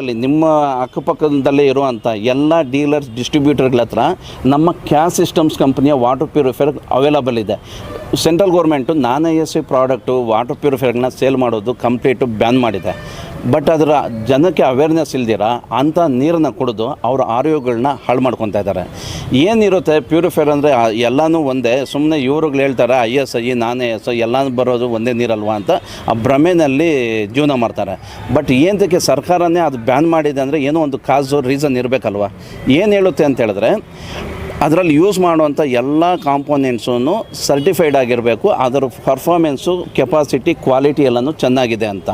ಅಲ್ಲಿ ನಿಮ್ಮ ಅಕ್ಕಪಕ್ಕದಲ್ಲೇ ಇರುವಂಥ ಎಲ್ಲ ಡೀಲರ್ಸ್, ಡಿಸ್ಟ್ರಿಬ್ಯೂಟರ್ಗಳ ಹತ್ರ ನಮ್ಮ ಕ್ಯಾಸ್ ಸಿಸ್ಟಮ್ಸ್ ಕಂಪ್ನಿಯ ವಾಟರ್ ಪ್ಯೂರಿಫೈರ್ ಅವೈಲಬಲ್ ಇದೆ. Central government non I S C product water ಪ್ಯೂರಿಫೈರ್ನ sale ಮಾಡೋದು ಕಂಪ್ಲೀಟು ಬ್ಯಾನ್ ಮಾಡಿದೆ. ಬಟ್ ಅದರ ಜನಕ್ಕೆ ಅವೇರ್ನೆಸ್ ಇಲ್ದಿರ ಅಂಥ ನೀರನ್ನು ಕುಡಿದು ಅವರ ಆರೋಗ್ಯಗಳನ್ನ ಹಾಳು ಮಾಡ್ಕೊತಾ ಇದ್ದಾರೆ. ಏನಿರುತ್ತೆ ಪ್ಯೂರಿಫೈರ್ ಅಂದರೆ ಎಲ್ಲನೂ ಒಂದೇ ಸುಮ್ಮನೆ ಇವ್ರುಗಳು ಹೇಳ್ತಾರೆ I S I non I S I ಎಲ್ಲ ಬರೋದು ಒಂದೇ ನೀರಲ್ವಾ ಅಂತ ಆ ಭ್ರಮೆಯಲ್ಲಿ ಜೀವನ ಮಾಡ್ತಾರೆ. ಬಟ್ ಏನಕ್ಕೆ ಸರ್ಕಾರನೇ ಅದು ಬ್ಯಾನ್ ಮಾಡಿದೆ ಅಂದರೆ ಏನೋ ಒಂದು ಕಾಸು ರೀಸನ್ ಇರಬೇಕಲ್ವ? ಏನು ಹೇಳುತ್ತೆ ಅಂತ ಹೇಳಿದ್ರೆ, ಅದರಲ್ಲಿ ಯೂಸ್ ಮಾಡುವಂಥ ಎಲ್ಲ ಕಾಂಪೋನೆಂಟ್ಸೂ ಸರ್ಟಿಫೈಡ್ ಆಗಿರಬೇಕು. ಅದರ ಪರ್ಫಾರ್ಮೆನ್ಸು ಕೆಪಾಸಿಟಿ ಕ್ವಾಲಿಟಿ ಎಲ್ಲನೂ ಚೆನ್ನಾಗಿದೆ ಅಂತ.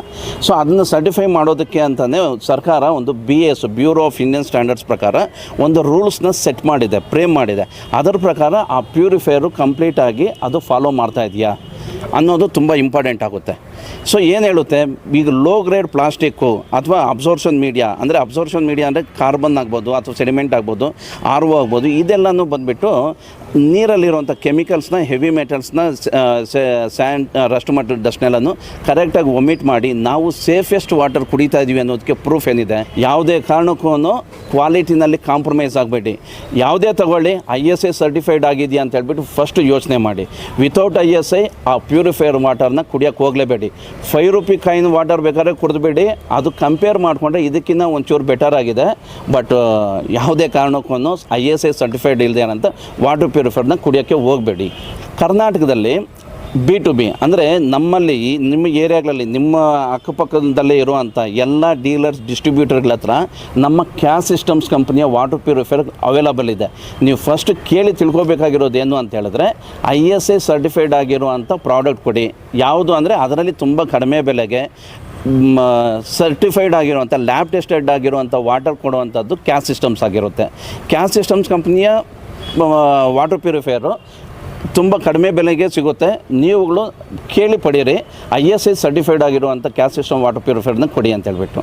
ಸೊ ಅದನ್ನು ಸರ್ಟಿಫೈ ಮಾಡೋದಕ್ಕೆ ಅಂತಲೇ ಸರ್ಕಾರ ಒಂದು B S bureau of Indian standards ಪ್ರಕಾರ ಒಂದು ರೂಲ್ಸ್ನ ಸೆಟ್ ಮಾಡಿದೆ ಫ್ರೇಮ್ ಮಾಡಿದೆ. ಅದರ ಪ್ರಕಾರ ಆ ಪ್ಯೂರಿಫೈರು ಕಂಪ್ಲೀಟಾಗಿ ಅದು ಫಾಲೋ ಮಾಡ್ತಾ ಇದೆಯಾ ಅನ್ನೋದು ತುಂಬ ಇಂಪಾರ್ಟೆಂಟ್ ಆಗುತ್ತೆ. ಸೊ ಏನು ಹೇಳುತ್ತೆ? ಈಗ ಲೋ ಗ್ರೇಡ್ ಪ್ಲಾಸ್ಟಿಕ್ಕು ಅಥವಾ ಅಬ್ಸೋರ್ಷನ್ ಮೀಡಿಯಾ ಅಂದರೆ ಅಬ್ಸರ್ಷನ್ ಮೀಡಿಯಾ ಅಂದರೆ ಕಾರ್ಬನ್ ಆಗ್ಬೋದು ಅಥವಾ ಸೆಡಿಮೆಂಟ್ ಆಗ್ಬೋದು ಆರ್ ಒ ಆಗ್ಬೋದು, ಇದೆಲ್ಲನೂ ಬಂದುಬಿಟ್ಟು ನೀರಲ್ಲಿರುವಂಥ ಕೆಮಿಕಲ್ಸ್ನ ಹೆವಿ ಮೆಟಲ್ಸ್ನ ಸ್ಯಾಂಡ್ ರಸ್ಟ್ ಮಟ್ಟ ಡಸ್ಟ್ನೆಲ್ಲನ್ನು ಕರೆಕ್ಟಾಗಿ ಒಮಿಟ್ ಮಾಡಿ ನಾವು ಸೇಫೆಸ್ಟ್ ವಾಟರ್ ಕುಡಿತಾ ಇದ್ದೀವಿ ಅನ್ನೋದಕ್ಕೆ ಪ್ರೂಫ್ ಏನಿದೆ? ಯಾವುದೇ ಕಾರಣಕ್ಕೂ ಕ್ವಾಲಿಟಿನಲ್ಲಿ ಕಾಂಪ್ರಮೈಸ್ ಆಗಬೇಡಿ. ಯಾವುದೇ ತಗೊಳ್ಳಿ ಐ ಎಸ್ ಐ ಸರ್ಟಿಫೈಡ್ ಆಗಿದೆಯಾ ಅಂತ ಹೇಳ್ಬಿಟ್ಟು ಫಸ್ಟ್ ಯೋಚನೆ ಮಾಡಿ. ವಿತೌಟ್ ಐ ಎಸ್ ಐ ಆ ಪ್ಯೂರಿಫೈಯರ್ ವಾಟರ್ನ ಕುಡಿಯೋಕ್ಕೆ ಹೋಗಲೇಬೇಡಿ. ಫೈವ್ ರುಪಿ ಕಾಯಿನ್ ವಾಟರ್ ಬೇಕಾದ್ರೆ ಕುಡಿದ್ಬೇಡಿ. ಅದು ಕಂಪೇರ್ ಮಾಡಿಕೊಂಡ್ರೆ ಇದಕ್ಕಿಂತ ಒಂಚೂರು ಬೆಟರ್ ಆಗಿದೆ. ಬಟ್ ಯಾವುದೇ ಕಾರಣಕ್ಕೂ ಐ ಎಸ್ ಐ ಸರ್ಟಿಫೈಡ್ ಇಲ್ಲದೆ ಏನಂತ ವಾಟರ್ ಪ್ಯೂರಿಫೈರ್ನ ಕುಡಿಯೋಕ್ಕೆ ಹೋಗಬೇಡಿ. ಕರ್ನಾಟಕದಲ್ಲಿ ಬಿ ಟು ಬಿ, ಅಂದರೆ ನಮ್ಮಲ್ಲಿ ನಿಮ್ಮ ಏರಿಯಾಗಳಲ್ಲಿ, ನಿಮ್ಮ ಅಕ್ಕಪಕ್ಕದಲ್ಲೇ ಇರುವಂಥ ಎಲ್ಲ ಡೀಲರ್ಸ್, ಡಿಸ್ಟ್ರಿಬ್ಯೂಟರ್ಗಳ ಹತ್ರ ನಮ್ಮ ಕ್ಯಾಸ್ ಸಿಸ್ಟಮ್ಸ್ ಕಂಪ್ನಿಯ ವಾಟರ್ ಪ್ಯೂರಿಫೈರ್ ಅವೈಲಬಲ್ ಇದೆ. ನೀವು ಫಸ್ಟ್ ಕೇಳಿ ತಿಳ್ಕೊಬೇಕಾಗಿರೋದು ಏನು ಅಂತ ಹೇಳಿದ್ರೆ, ಐ ಎಸ್ ಎ ಸರ್ಟಿಫೈಡ್ ಆಗಿರುವಂಥ ಪ್ರಾಡಕ್ಟ್ ಕೊಡಿ. ಯಾವುದು ಅಂದರೆ ಅದರಲ್ಲಿ ತುಂಬ ಕಡಿಮೆ ಬೆಲೆಗೆ ಸರ್ಟಿಫೈಡ್ ಆಗಿರುವಂಥ ಲ್ಯಾಬ್ ಟೆಸ್ಟೆಡ್ ಆಗಿರುವಂಥ ವಾಟರ್ ಕೊಡುವಂಥದ್ದು ಕ್ಯಾಸ್ ಸಿಸ್ಟಮ್ಸ್ ಆಗಿರುತ್ತೆ. ಕ್ಯಾಸ್ ಸಿಸ್ಟಮ್ಸ್ ಕಂಪ್ನಿಯ ವಾಟರ್ ಪ್ಯೂರಿಫೈಯರು ತುಂಬ ಕಡಿಮೆ ಬೆಲೆಗೆ ಸಿಗುತ್ತೆ. ನೀವುಗಳು ಕೇಳಿ ಪಡೀರಿ. ಐ ಎಸ್ ಐ ಸರ್ಟಿಫೈಡ್ ಆಗಿರುವಂಥ ಸಿಸ್ಟಮ್ ವಾಟರ್ ಪ್ಯೂರಿಫೈರ್ನ ಕೊಡಿ ಅಂತ ಹೇಳ್ಬಿಟ್ಟು.